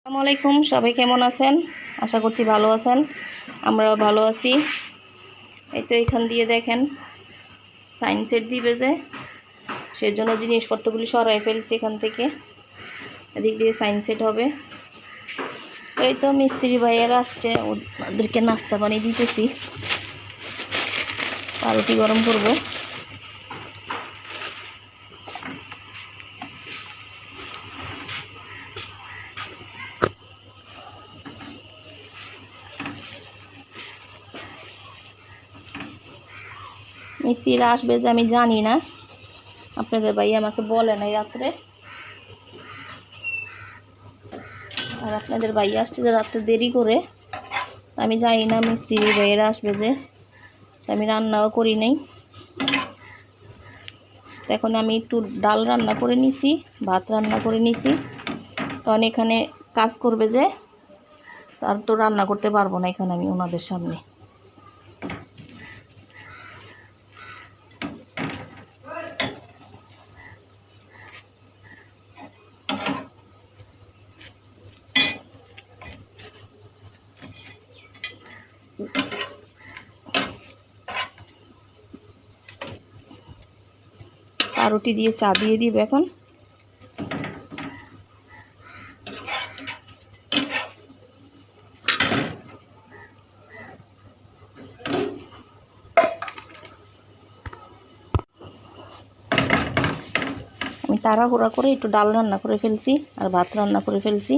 আসসালামু আলাইকুম সবাই কেমন আছেন? আশা করছি ভালো আছেন। আমরাও ভালো আছি। এই তো এখান দিয়ে দেখেন সাইন্সের দিবে যে। সেজন্য জিনিসপত্রগুলি সরাই ফেলছি এখান থেকে। এদিক দিয়ে সাইনসেট হবে। এই তো মিস্ত্রি ভাইয়েরা আসছে, ওদেরকে নাস্তা পানি দিতেছি। পাউরুটি গরম করব মিস্ত্রিরা আসবে যে আমি জানি না। আপনাদের ভাই আমাকে বলে নাই রাত্রে। আর আপনাদের ভাই আসছে যে রাত্রে দেরি করে। আমি জানি না মিস্ত্রি ভাইয়েরা আসবে যে। আমি রান্নাও করি নাই। এখন আমি একটু ডাল রান্না করে নিছি, ভাত রান্না করে নিছি। তখন এখানে কাজ করবে যে। তার তো রান্না করতে পারব না এখানে আমি ওনাদের সামনে। পাউরুটি দিয়ে, চা দিয়ে দিব এখন। আমি তাড়াহুড়া করে একটু ডাল রান্না করে ফেলছি আর ভাত রান্না করে ফেলছি।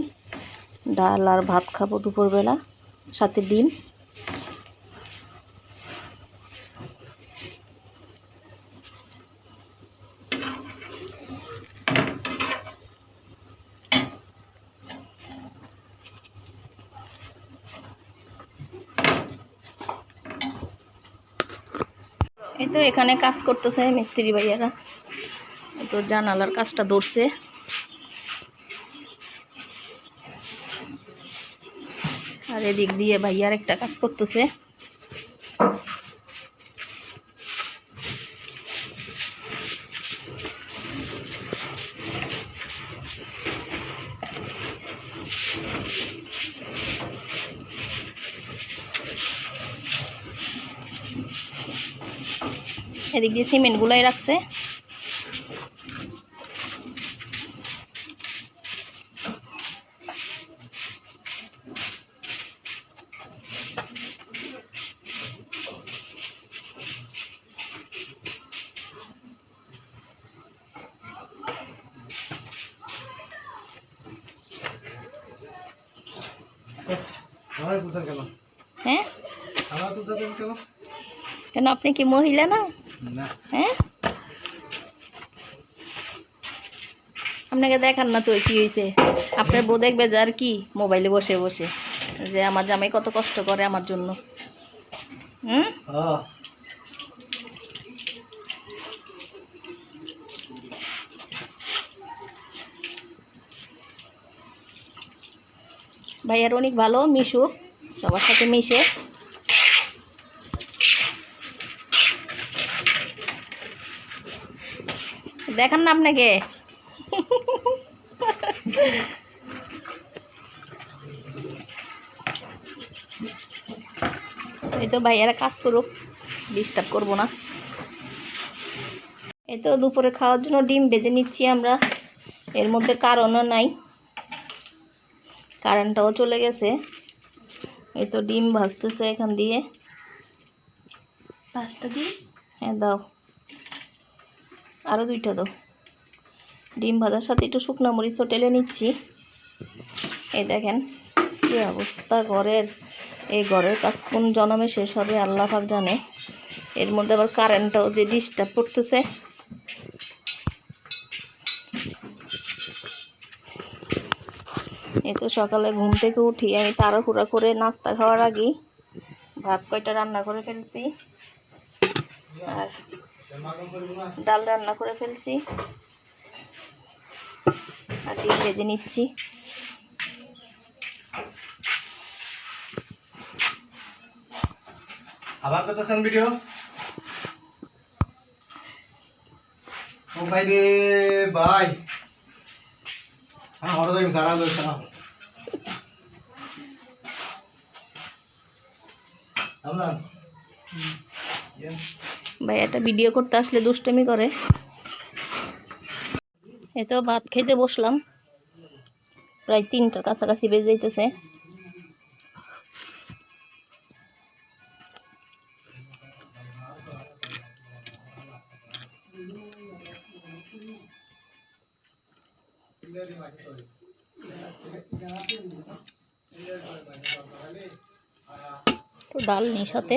ডাল আর ভাত খাব দুপুরবেলা, সাথে ডিম। তো এখানে কাজ করতেছে মিস্ত্রি ভাইয়ারা। তো জানালার কাজটা ধরছে। আর এদিক দিয়ে ভাইয়ার একটা কাজ করতেছে। এদিক দিয়ে সিমেন্ট গুলাই রাখছে। হ্যাঁ? কেন আপনি কি মহিলা না? হ্যাঁ? আপনাকে দেখান না তো কি হয়েছে আপনার বউ দেখবে যে আর কি মোবাইলে বসে বসে। যে আমার জামাই কত কষ্ট করে আমার জন্য। হুম? ভাইয়ার অনেক ভালো মিশুক। সবার সাথে মিশে। দেখান না আপনাকে। এই তো ভাইয়ারা কাজ করুক ডিস্টার্ব করব না। এই তো দুপুরে খাওয়ার জন্য ডিম বেজে নিচ্ছি আমরা। এর মধ্যে কারণও নাই। কারেন্টটাও চলে গেছে। এই তো ডিম ভাজতেছে এখান দিয়ে। পাঁচটা দিই হ্যাঁ দাও। আরও দুইটা দাও। ডিম ভাজার সাথে একটু শুকনো মরিচও টেলে নিচ্ছি। এই দেখেন কী অবস্থা ঘরের। এই ঘরের কাজ কোন জনমে শেষ হবে আল্লাহ পাক জানে। এর মধ্যে আবার কারেন্টটাও যে ডিস্টার্ব করতেছে। এ তো সকালে ঘুম থেকে উঠি, আমি তাড়াহুড়া করে নাস্তা খাওয়ার আগেই ভাত কয়টা রান্না করে ফেলছি। আর ডাল রান্না করে ফেলছি। আর ডিম ভেজে নিচ্ছি। আবার কত সান ভিডিও ও ভাই রে ভাই। হ্যাঁ হঠাৎ আমি দাঁড়া দোষ না আমরা Yeah. একটা ভিডিও করতে আসলে দুষ্টমি করে। এই তো ভাত খেতে বসলাম। প্রায় তিনটার কাছাকাছি বেজে যাইতেছে। ডাল নেই সাথে।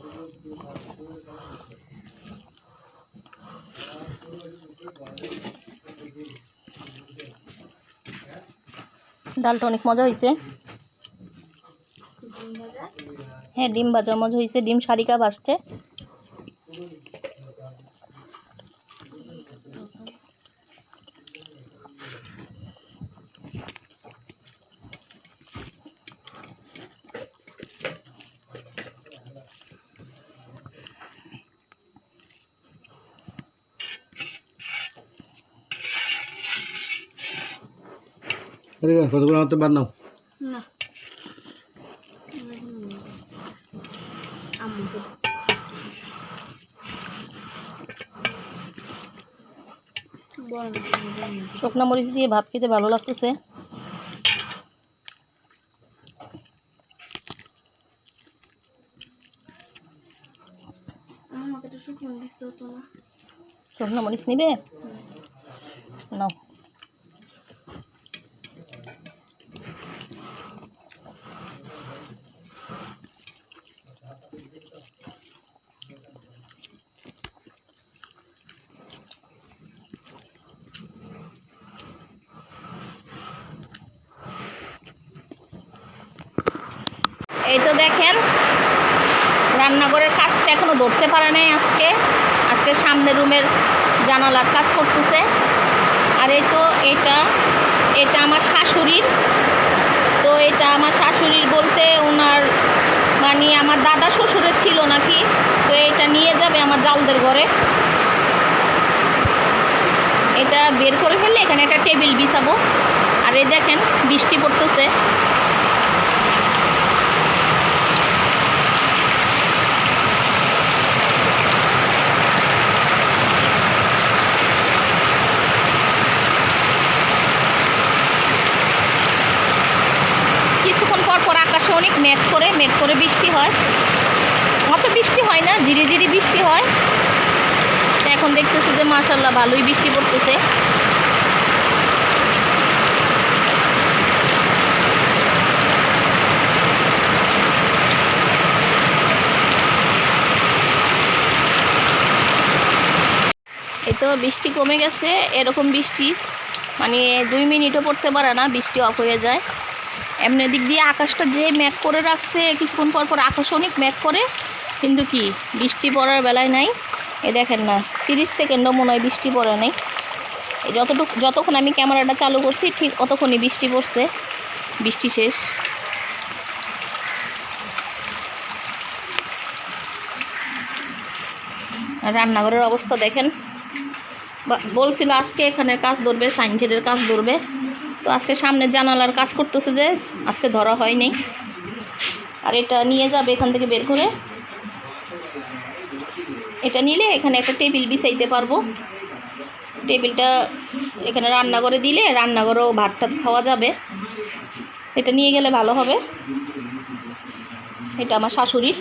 ডালটা অনেক মজা হয়েছে হ্যাঁ ডিম ভাজা মজা হয়েছে ডিম সারিকা ভাজছে। আমার তো বার নাও। না। শুকনা মরিচ দিয়ে ভাত খেতে ভালো লাগতেছে। শুকনা মরিচ নিবে? নাও। এই তো দেখেন, রান্নাঘরের কাজটা এখনও ধরতে পারে নাই আজকে। আজকে সামনের রুমের জানালার কাজ করতেছে। আর এই তো এটা এটা আমার শাশুড়ির। তো এটা আমার শাশুড়ির বলতে ওনার মানে আমার দাদা শ্বশুরের ছিল নাকি? তো এটা নিয়ে যাবে আমার জালদের ঘরে। এটা বের করে ফেললে এখানে একটা টেবিল বিছাবো। আর এই দেখেন, বৃষ্টি পড়তেছে কিছুক্ষণ পর পর আকাশে অনেক মেঘ করে মেঘ করে বৃষ্টি হয়। অত বৃষ্টি হয় না ধীরে ধীরে বৃষ্টি হয়। এখন দেখতেছি যে মাশাল্লাহ ভালোই বৃষ্টি পড়তেছে। এই তো বৃষ্টি কমে গেছে, এরকম বৃষ্টি। মানে দুই মিনিটও পড়তে পারে না, বৃষ্টি অফ হয়ে যায়। এমনি দিক দিয়ে আকাশটা যে ম্যাক করে রাখছে, কিছুক্ষণ পর পর আকাশ অনেক ম্যাক করে। কিন্তু কি, বৃষ্টি পড়ার বেলায় নাই। এ দেখেন না, তিরিশ সেকেন্ডও মনে হয় বৃষ্টি পড়ে নাই। যতটুকু, যতক্ষণ আমি ক্যামেরাটা চালু করছি, ঠিক অতক্ষণই বৃষ্টি পড়ছে। বৃষ্টি শেষ। রান্নাঘরের অবস্থা দেখেন। বলছিল আজকে এখানের কাজ ধরবে সাইনসেটের কাজ ধরবে। তো আজকে সামনে জানালার কাজ করতেছে যে, আজকে ধরা হয়নি। আর এটা নিয়ে যাবে এখান থেকে বের করে। এটা নিলে এখানে একটা টেবিল বিছাইতে পারব। টেবিলটা এখানে রান্নাঘরে দিলে রান্নাঘরেও ভাত টাত খাওয়া যাবে। এটা নিয়ে গেলে ভালো হবে। এটা আমার শাশুড়ির।